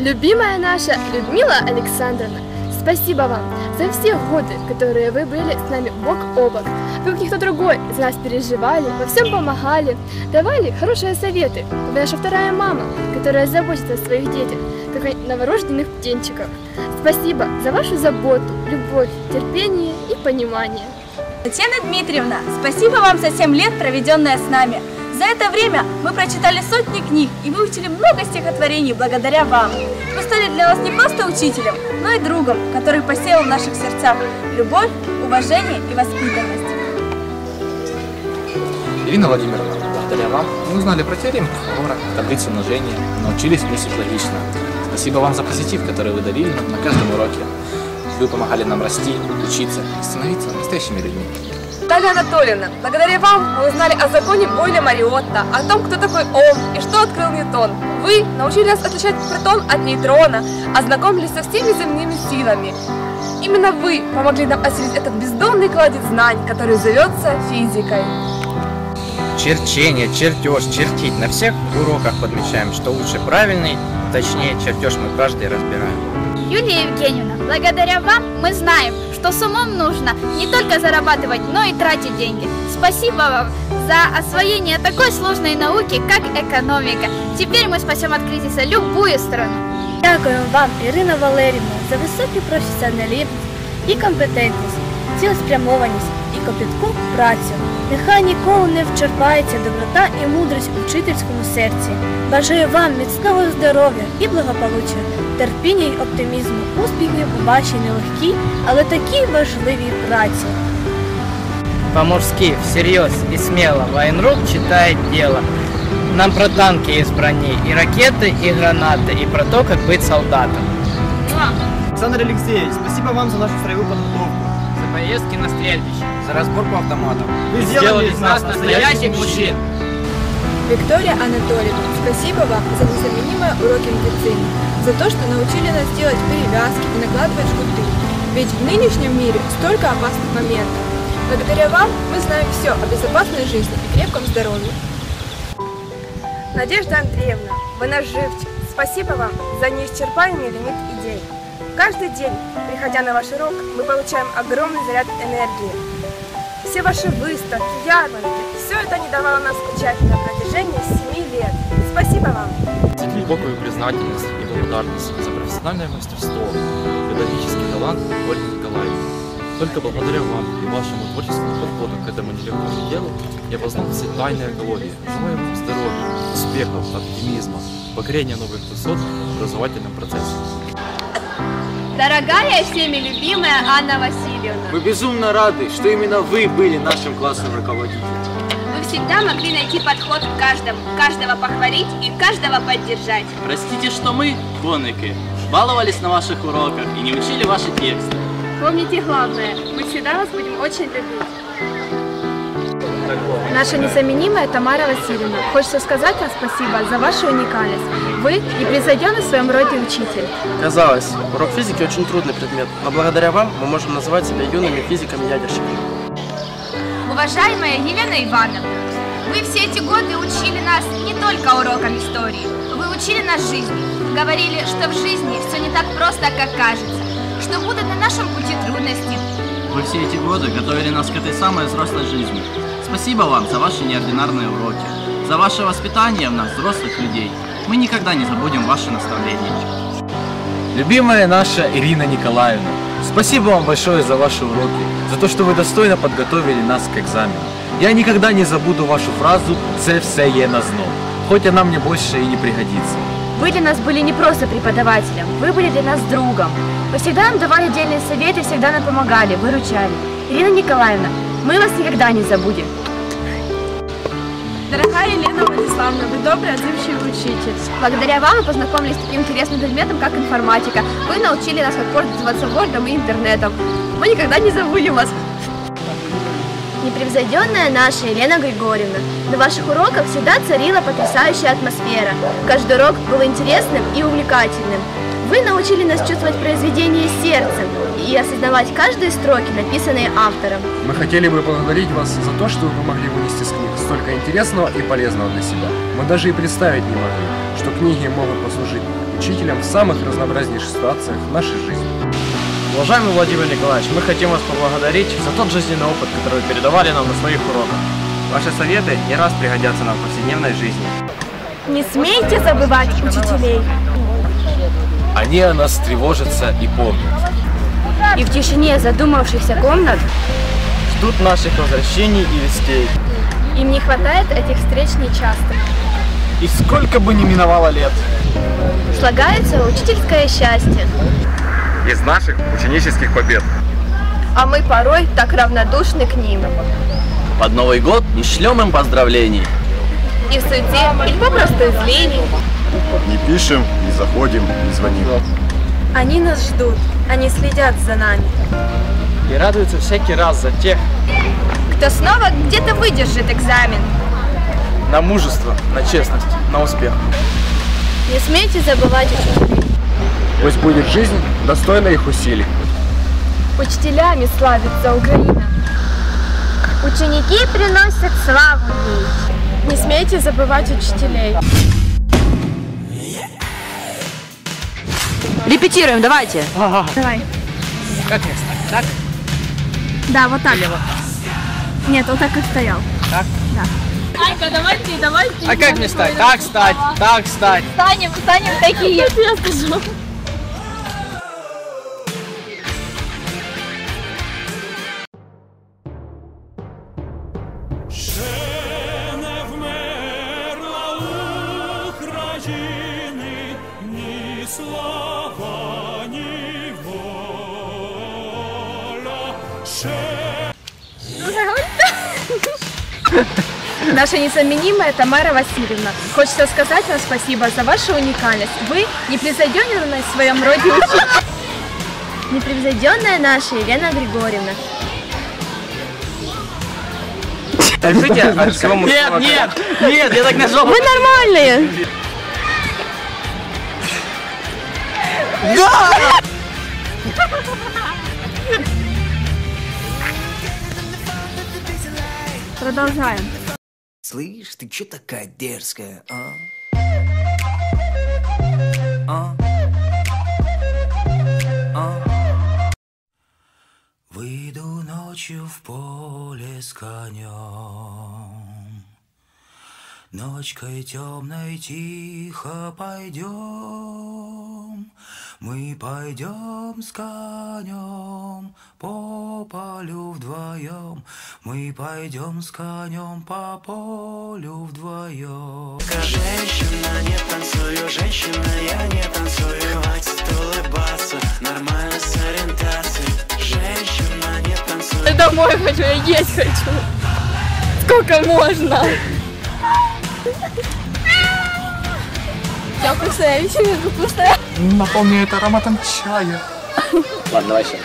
Любимая наша Людмила Александровна, спасибо вам за все годы, которые вы были с нами бок о бок. Вы, как никто другой, за нас переживали, во всем помогали, давали хорошие советы. Вы наша вторая мама, которая заботится о своих детях, как о новорожденных птенчиках. Спасибо за вашу заботу, любовь, терпение и понимание. Татьяна Дмитриевна, спасибо вам за 7 лет, проведенное с нами. За это время мы прочитали сотни книг и выучили много стихотворений благодаря вам. Вы стали для нас не просто учителем, но и другом, который посеял в наших сердцах любовь, уважение и воспитанность. Ирина Владимировна, благодаря вам мы узнали про теорему Пифагора, таблицу умножения, научились мыслить логично. Спасибо вам за позитив, который вы дарили нам на каждом уроке. Вы помогали нам расти, учиться и становиться настоящими людьми. Наталья Анатольевна, благодаря вам мы узнали о законе Бойля Мариотта, о том, кто такой Ом и что открыл Ньютон. Вы научили нас отличать протон от нейтрона, ознакомились со всеми земными силами. Именно вы помогли нам осилить этот бездонный кладезь знаний, который зовется физикой. Черчение, чертеж, чертить. На всех уроках подмечаем, что лучше правильный, точнее чертеж мы каждый разбираем. Юлия Евгеньевна, благодаря вам мы знаем, что с умом нужно не только зарабатывать, но и тратить деньги. Спасибо вам за освоение такой сложной науки, как экономика. Теперь мы спасем от кризиса любую страну. Дякую вам, Ірина Валерівна, за високий професіоналізм і компетентність, цілеспрямованість і копітку працю. Нехай ніколи не вчерпається доброта і мудрість у вчительському серці. Бажаю вам міцного здоров'я і благополуччя, терпіння й оптимізму, успіхів у вашій нелегкій, але такій важливій праці. По-мужски, всерьез и смело военрук читает дело. Нам про танки из брони, и ракеты, и гранаты, и про то, как быть солдатом. Александр Алексеевич, спасибо вам за нашу строевую подготовку. За поездки на стрельбище. За разборку автоматов. Вы Сделали из нас настоящих мужчин. Виктория Анатольевна, спасибо вам за незаменимые уроки медицины, за то, что научили нас делать перевязки и накладывать жгуты. Ведь в нынешнем мире столько опасных моментов. Благодаря вам мы знаем все о безопасной жизни и крепком здоровье. Надежда Андреевна, вы наш живчик. Спасибо вам за неисчерпаемый лимит идей. Каждый день, приходя на ваш урок, мы получаем огромный заряд энергии. Все ваши выставки, ярмарки, все это не давало нам скучать на протяжении 7 лет. Спасибо вам! Глубокую признательность и благодарность за профессиональное мастерство, педагогический талант Ольги Николаевны. Только благодаря вам и вашему творческому подходу к этому нелегкому делу я познал все тайны экологии. Желаю вам здоровья, успехов, оптимизма, покорения новых высот в образовательном процессе. Дорогая всеми любимая Анна Васильевна, Мы безумно рады, что именно вы были нашим классным руководителем. вы всегда могли найти подход к каждому, каждого похвалить и каждого поддержать. Простите, что мы, конники, баловались на ваших уроках и не учили ваши тексты. Помните главное, мы всегда вас будем очень любить. Наша незаменимая Тамара Васильевна, хочется сказать вам спасибо за вашу уникальность. Вы непревзойденный в своем роде учитель. Казалось, урок физики очень трудный предмет, но благодаря вам мы можем называть себя юными физиками-ядерщиками. Уважаемая Елена Ивановна, вы все эти годы учили нас не только урокам истории, вы учили нас жизни. Говорили, что в жизни все не так просто, как кажется, что будут на нашем пути трудности. Вы все эти годы готовили нас к этой самой взрослой жизни. Спасибо вам за ваши неординарные уроки, за ваше воспитание в нас, взрослых людей. Мы никогда не забудем ваши наставления. Любимая наша Ирина Николаевна, спасибо вам большое за ваши уроки, за то, что вы достойно подготовили нас к экзамену. Я никогда не забуду вашу фразу «Це все є на знов», хоть она мне больше и не пригодится. Вы для нас были не просто преподавателем, вы были для нас другом. Вы всегда нам давали отдельные советы, всегда нам помогали, выручали. Ирина Николаевна, мы вас никогда не забудем. Дорогая Елена Владиславовна, вы добрый, отзывчивый учитель. Благодаря вам мы познакомились с таким интересным предметом, как информатика. Вы научили нас, как пользоваться Word и интернетом. Мы никогда не забудем вас. Непревзойденная наша Елена Григорьевна. На ваших уроках всегда царила потрясающая атмосфера. Каждый урок был интересным и увлекательным. Вы научили нас чувствовать произведение сердцем и осознавать каждые строки, написанные автором. Мы хотели бы поблагодарить вас за то, что вы помогли вынести из книг столько интересного и полезного для себя. Мы даже и представить не могли, что книги могут послужить учителем в самых разнообразнейших ситуациях нашей жизни. Уважаемый Владимир Николаевич, мы хотим вас поблагодарить за тот жизненный опыт, который вы передавали нам на своих уроках. Ваши советы не раз пригодятся нам в повседневной жизни. Не смейте забывать учителей. Они о нас тревожатся и помнят. И в тишине задумавшихся комнат Ждут наших возвращений и вестей. Им не хватает этих встреч нечасто. И сколько бы ни миновало лет, Слагается учительское счастье. Из наших ученических побед. а мы порой так равнодушны к ним. Под Новый год не шлем им поздравлений. И в суете, или попросту из лени. Не пишем, не заходим, не звоним. Они нас ждут, они следят за нами. и радуются всякий раз за тех, Кто снова где-то выдержит экзамен. на мужество, на честность, на успех. Не смейте забывать учителей. Пусть будет жизнь достойна их усилий. Учителями славится Украина. Ученики приносят славу ей. Не смейте забывать учителей. Репетируем, давайте. Давай. Как мне стать? Так? Да, вот так. Или вот так? Нет, вот так как стоял. Так? Да. Айка, давайте, давайте. А как мне стать? Так стать, так стать. Станем, станем такие. Я скажу. Наша незаменимая Тамара Васильевна. Хочется сказать вам спасибо за вашу уникальность. Вы непревзойденная в своем роде учитель. Непревзойденная наша Елена Григорьевна. Скажите от всего Нет, нет, нет, я так нажал. Вы нормальные! Продолжаем. Слышь, ты чё такая дерзкая, а? А? А? Выйду ночью в поле с конем, Ночкой темной тихо пойдем, Мы пойдем с конем по полю вдвоем, Мы пойдем с конем по полю вдвоем. Женщина, не танцую, женщина, я не танцую, хватит улыбаться, нормально с ориентацией. Женщина, не танцую. Я домой хочу, я есть хочу. Сколько можно? Я вкусная, вечеринка вкусная. Наполняет ароматом чая. Ладно, давай еще.